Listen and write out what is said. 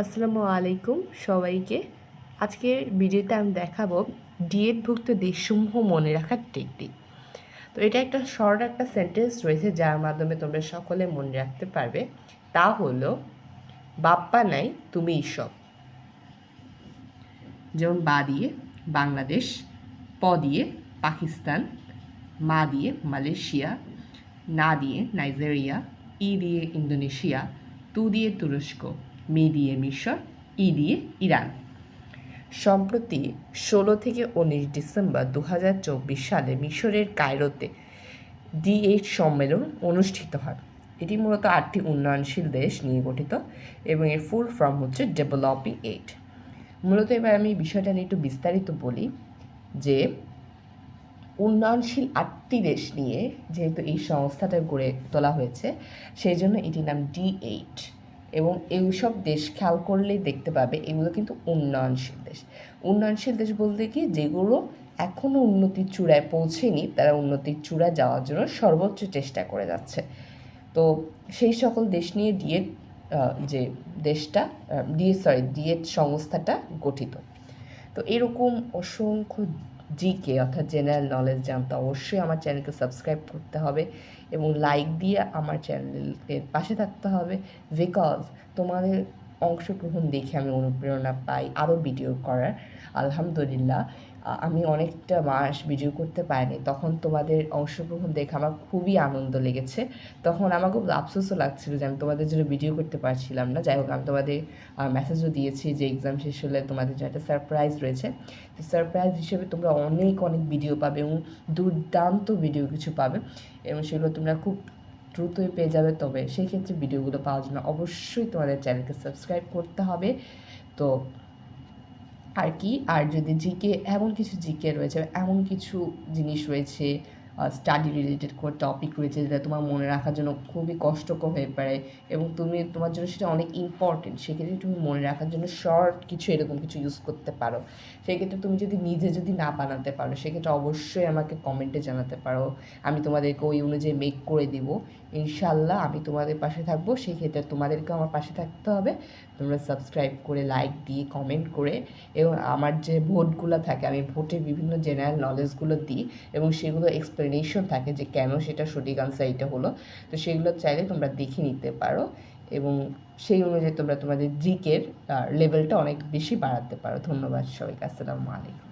আসসালামু আলাইকুম সবাইকে। আজকের ভিডিওতে আমি দেখাবো ডিএডভুক্ত দেশসমূহ মনে রাখার টেকনিক তো এটা একটা শর্ট একটা সেন্টেন্স রয়েছে যার মাধ্যমে তোমরা সকলে মনে রাখতে পারবে। তা হলো, বাপ্পা নাই, তুমি সব যেমন বা দিয়ে বাংলাদেশ, প দিয়ে পাকিস্তান, মা দিয়ে মালয়েশিয়া, না দিয়ে নাইজেরিয়া, ই দিয়ে ইন্দোনেশিয়া, তু দিয়ে তুরস্ক। মি দিয়ে মিশর ই দিয়ে ইরান। সম্প্রতি ষোলো থেকে উনিশ ডিসেম্বর দু হাজার চব্বিশ সালে মিশরের কায়রোতে ডি এইট সম্মেলন অনুষ্ঠিত হয়। এটি মূলত আটটি উন্নয়নশীল দেশ নিয়ে গঠিত এবং এর ফুল ফর্ম হচ্ছে ডেভেলপিং এইট মূলত এবার আমি বিষয়টা নিয়ে একটু বিস্তারিত বলি যে উন্নয়নশীল আটটি দেশ নিয়ে যেহেতু এই সংস্থাটা গড়ে তোলা হয়েছে, সেই জন্য এটির নাম ডি এইট এবং এইসব দেশ খেয়াল করলেই দেখতে পাবে, এগুলো কিন্তু উন্নয়নশীল দেশ। উন্নয়নশীল দেশ বলতে কি? যেগুলো এখনও উন্নতির চূড়ায় পৌঁছেনি, তারা উন্নতির চূড়ায় যাওয়ার জন্য সর্বোচ্চ চেষ্টা করে যাচ্ছে। তো সেই সকল দেশ নিয়ে ডিএড যে দেশটা ডিএ, সরি ডিএড সংস্থাটা গঠিত। তো এরকম অসংখ্য জিকে অর্থাৎ জেনারেল নলেজ জানতে অবশ্যই আমার চ্যানেলকে সাবস্ক্রাইব করতে হবে এবং লাইক দিয়ে আমার চ্যানেলকে পাশে থাকতে হবে বিকজ তোমাদের অংশগ্রহণ দেখে আমি অনুপ্রেরণা পাই আরও ভিডিও করার। আলহামদুলিল্লাহ। আমি অনেকটা মাস ভিডিও করতে পারিনি। তখন তোমাদের অংশগ্রহণ দেখে আমার খুবই আনন্দ লেগেছে। তখন আমার খুব আফসোসও লাগছিল যে আমি তোমাদের জন্য ভিডিও করতে পারছিলাম না। যাই হোক, আমি তোমাদের মেসেজও দিয়েছি যে এক্সাম শেষ হলে তোমাদের জন্য একটা সারপ্রাইজ রয়েছে। তো সারপ্রাইজ হিসেবে তোমরা অনেক অনেক ভিডিও পাবে এবং দুর্দান্ত ভিডিও কিছু পাবে এবং সেগুলো তোমরা খুব দ্রুতই পেয়ে যাবে। তবে সেই ক্ষেত্রে ভিডিওগুলো পাওয়ার জন্য অবশ্যই তোমাদের চ্যানেলকে সাবস্ক্রাইব করতে হবে। তো আর কি আর যদি জিকে এমন কিছু জিকে রয়েছে এমন কিছু জিনিস রয়েছে স্টাডি রিলেটেড কোনো টপিক রয়েছে যেটা তোমার মনে রাখার জন্য খুবই কষ্টকর হয়ে পড়ে এবং তুমি, তোমার জন্য সেটা অনেক ইম্পর্টেন্ট সেক্ষেত্রে তুমি মনে রাখার জন্য শর্ট কিছু এরকম কিছু ইউজ করতে পারো। সেক্ষেত্রে তুমি যদি নিজে যদি না বানাতে পারো, সেক্ষেত্রে অবশ্যই আমাকে কমেন্টে জানাতে পারো। আমি তোমাদেরকে ওই অনুযায়ী মেক করে দিব। ইনশাল্লাহ আমি তোমাদের পাশে থাকব। সেক্ষেত্রে তোমাদেরকে আমার পাশে থাকতে হবে। তোমরা সাবস্ক্রাইব করে লাইক দিয়ে কমেন্ট করে এবং আমার যে ভোটগুলো থাকে, আমি ভোটের বিভিন্ন জেনারেল নলেজগুলো দিই এবং সেগুলো এক্সপ্লেনেশন থাকে যে কেন সেটা সঠিক আনসার এটা হলো। তো সেগুলো চাইলে তোমরা দেখে নিতে পারো এবং সেই অনুযায়ী তোমরা তোমাদের জিকের লেভেলটা অনেক বেশি বাড়াতে পারো। ধন্যবাদ সবাইকে। আসসালামু আলাইকুম।